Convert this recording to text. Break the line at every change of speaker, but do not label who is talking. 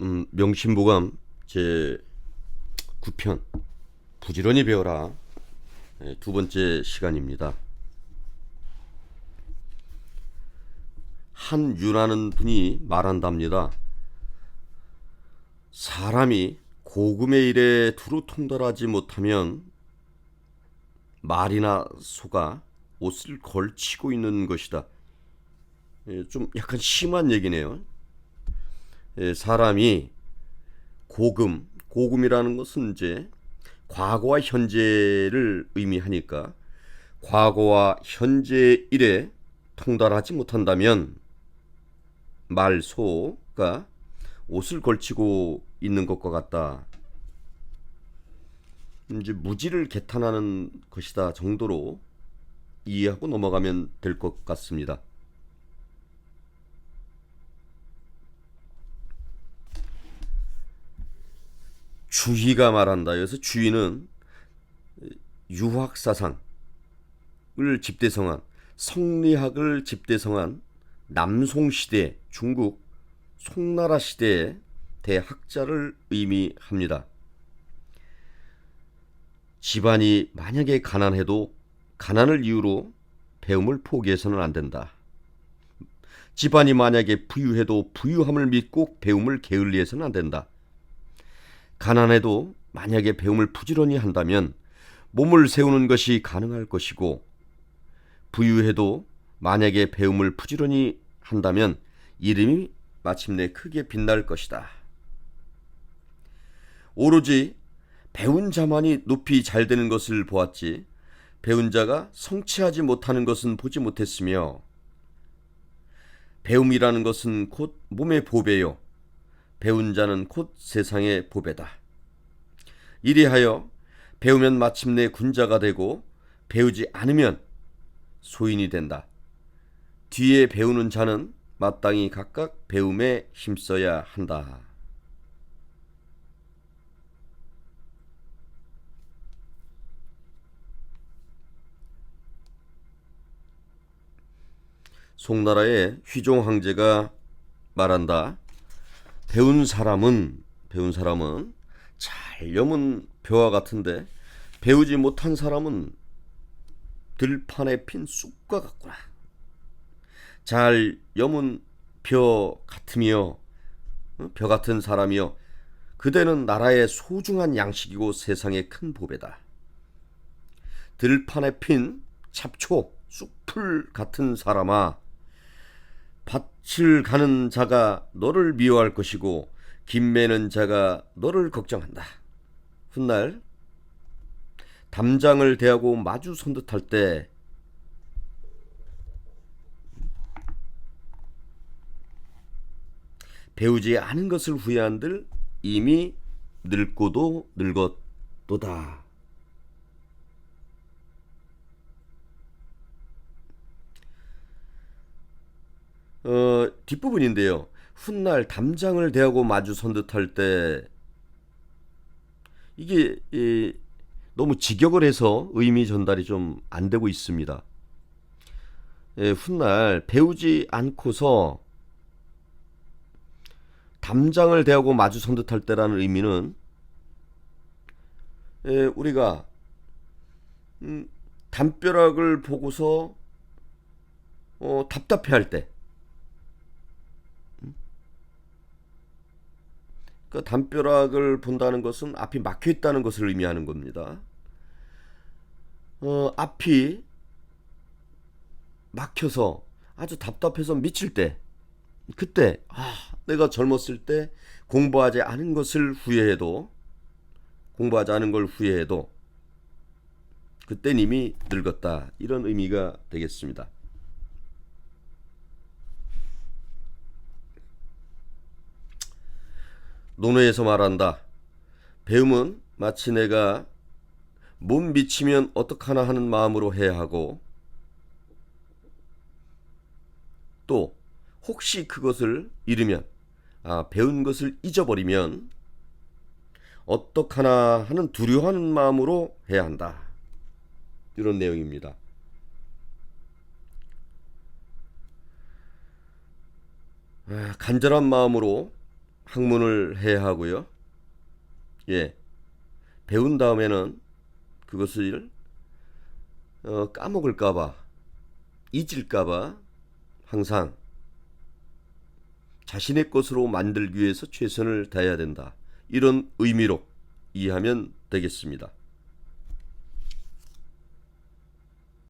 음, 명심보감 제 9편 부지런히 배워라 예, 두 번째 시간입니다. 한유라는 분이 말한답니다. 사람이 고금의 일에 두루 통달하지 못하면 말이나 소가 옷을 걸치고 있는 것이다. 예, 좀 약간 심한 얘기네요. 예, 사람이 고금, 고금이라는 것은 이제 과거와 현재를 의미하니까 과거와 현재 일에 통달하지 못한다면 말소가 옷을 걸치고 있는 것과 같다. 이제 무지를 개탄하는 것이다 정도로 이해하고 넘어가면 될 것 같습니다. 주희가 말한다. 여기서 주희는 유학 사상을 집대성한 성리학을 집대성한 남송 시대 중국 송나라 시대의 대학자를 의미합니다. 집안이 만약에 가난해도 가난을 이유로 배움을 포기해서는 안 된다. 집안이 만약에 부유해도 부유함을 믿고 배움을 게을리해서는 안 된다. 가난해도 만약에 배움을 부지런히 한다면 몸을 세우는 것이 가능할 것이고 부유해도 만약에 배움을 부지런히 한다면 이름이 마침내 크게 빛날 것이다. 오로지 배운 자만이 높이 잘 되는 것을 보았지 배운 자가 성취하지 못하는 것은 보지 못했으며 배움이라는 것은 곧 몸의 보배요 배운 자는 곧 세상의 보배다. 이리하여 배우면 마침내 군자가 되고 배우지 않으면 소인이 된다. 뒤에 배우는 자는 마땅히 각각 배움에 힘써야 한다. 송나라의 휘종 황제가 말한다. 배운 사람은 배운 사람은 잘 여문 벼와 같은데 배우지 못한 사람은 들판에 핀 쑥과 같구나. 잘 여문 벼 같으며 어? 벼 같은 사람이여 그대는 나라의 소중한 양식이고 세상의 큰 보배다. 들판에 핀 잡초 쑥풀 같은 사람아 밭을 가는 자가 너를 미워할 것이고 김 매는 자가 너를 걱정한다. 훗날 담장을 대하고 마주 선듯할 때 배우지 않은 것을 후회한들 이미 늙고도 늙었도다. 어, 뒷부분인데요. 훗날 담장을 대하고 마주 선 듯할 때 이게 이, 너무 직역을 해서 의미 전달이 좀 안 되고 있습니다. 예, 훗날 배우지 않고서 담장을 대하고 마주 선 듯할 때라는 의미는 예, 우리가 음, 담벼락을 보고서 어, 답답해할 때 그 담벼락을 본다는 것은 앞이 막혀 있다는 것을 의미하는 겁니다. 어, 앞이 막혀서 아주 답답해서 미칠 때, 그때 아, 내가 젊었을 때 공부하지 않은 것을 후회해도 공부하지 않은 걸 후회해도 그땐 이미 늙었다 이런 의미가 되겠습니다. 논어에서 말한다. 배움은 마치 내가 못 미치면 어떡하나 하는 마음으로 해야 하고 또 혹시 그것을 잃으면 아, 배운 것을 잊어버리면 어떡하나 하는 두려워하는 마음으로 해야 한다. 이런 내용입니다. 아, 간절한 마음으로 학문을 해야 하고요. 예. 배운 다음에는 그것을 어, 까먹을까봐, 잊을까봐 항상 자신의 것으로 만들기 위해서 최선을 다해야 된다. 이런 의미로 이해하면 되겠습니다.